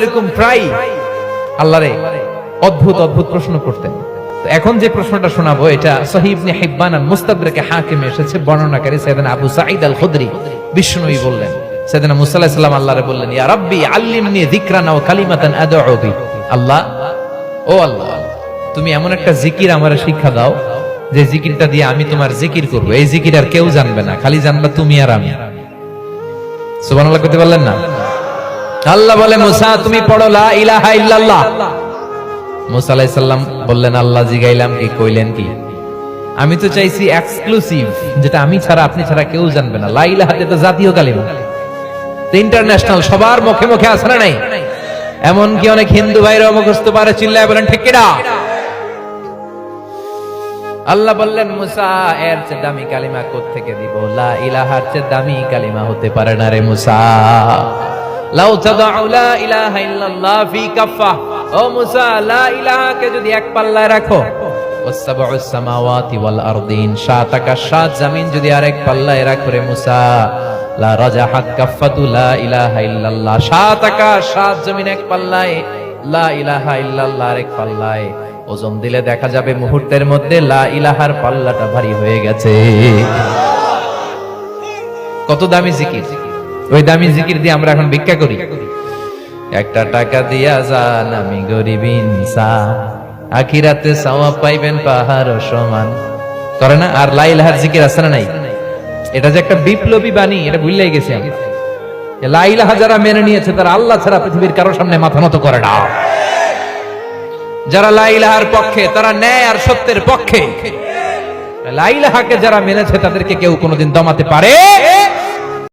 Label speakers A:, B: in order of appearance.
A: এরকম প্রায় আল্লাহরে অদ্ভুত অদ্ভুত প্রশ্ন করতেন। এখন যে প্রশ্নটা শোনাবো, এটা সহিবনে হিব্বান হাকিমে এসেছে, বর্ণনাকারী আবু সাঈদ আল খুদরি বিষ্ণুই বললেন। আল্লাহরে বললেন, ইয়া রাব্বি, আল্লিমনি যিকরান কালিমাতান আল্লাহ, ও আল্লাহ, তুমি এমন একটা জিকির আমার শিক্ষা দাও, যে জিকিরটা দিয়ে আমি তোমার জিকির করব। এই জিকির আর কেউ জানবে না, খালি জানবা তুমি আর আমি। সুবহানাল্লাহ করতে পারলেন না? আল্লাহ বলে, মুসা, তুমি পড়ো, লা ইলাহা ইল্লাল্লাহ। মুসা আলাইহিস সালাম বললেন, আল্লাহ জিগাইলাম। কি কইলেন কি, আমি তো চাইছি এক্সক্লুসিভ যেটা আমি ছাড়া, আপনি ছাড়া কেউ জানবে না। লা ইলাহাতে তো জাতীয় কালিমা। ইন্টারন্যাশনাল সবার মুখে মুখে আছে না নাই? এমন কি অনেক হিন্দু ভাইরা মুখস্থ পারে, চিল্লায় বলেন, ঠিক কিনা? আল্লাহ বললেন, মুসা, এর চেয়ে দামি কালিমা থেকে দিব? লা ইলাহার চেয়ে দামি কালিমা হতে পারে না রে মুসা। লাউ ইলাহা ইল্লাল্লাহ ফি কাফা ও মুসা, লা যদি এক পাল্লায় রাখো। সামাওয়াতি ওয়াল আরদিন, সাত আকাশ, সাত জমিন যদি আরেক পাল্লায় রাখো রে মুসা। লা রাজাহাত কাফাতু লা ইলাহা ইল্লাল্লাহ। সাত আকাশ, সাত জমিন এক পাল্লায়, লা ইলাহা ইল্লাল্লাহ আরেক পাল্লায়। ওজন দিলে দেখা যাবে মুহূর্তের মধ্যে লা ইলাহার পাল্লাটা ভারী হয়ে গেছে। কত দামি জিকির? ওই দামি জিকির দিয়ে আমরা এখন ভিক্ষা করি। একটা টাকা দিয়া যান, আমি গরিব ইনসান। আখিরাতে সাওয়াব পাইবেন পাহাড় সমান। করে না? আর লা ইলাহার জিকির আছে না নাই? এটা যে একটা বিপ্লবী বাণী, এটা ভুললেই গেছি আমি। এ লা যারা মেনে নিয়েছে, তারা আল্লাহ ছাড়া পৃথিবীর কারোর সামনে মাথা নত করে না। যারা লাইলাহার পক্ষে, তারা ন্যায় আর সত্যের পক্ষে। লাইলাহাকে যারা মেনেছে, তাদেরকে কেউ কোনোদিন দমাতে পারে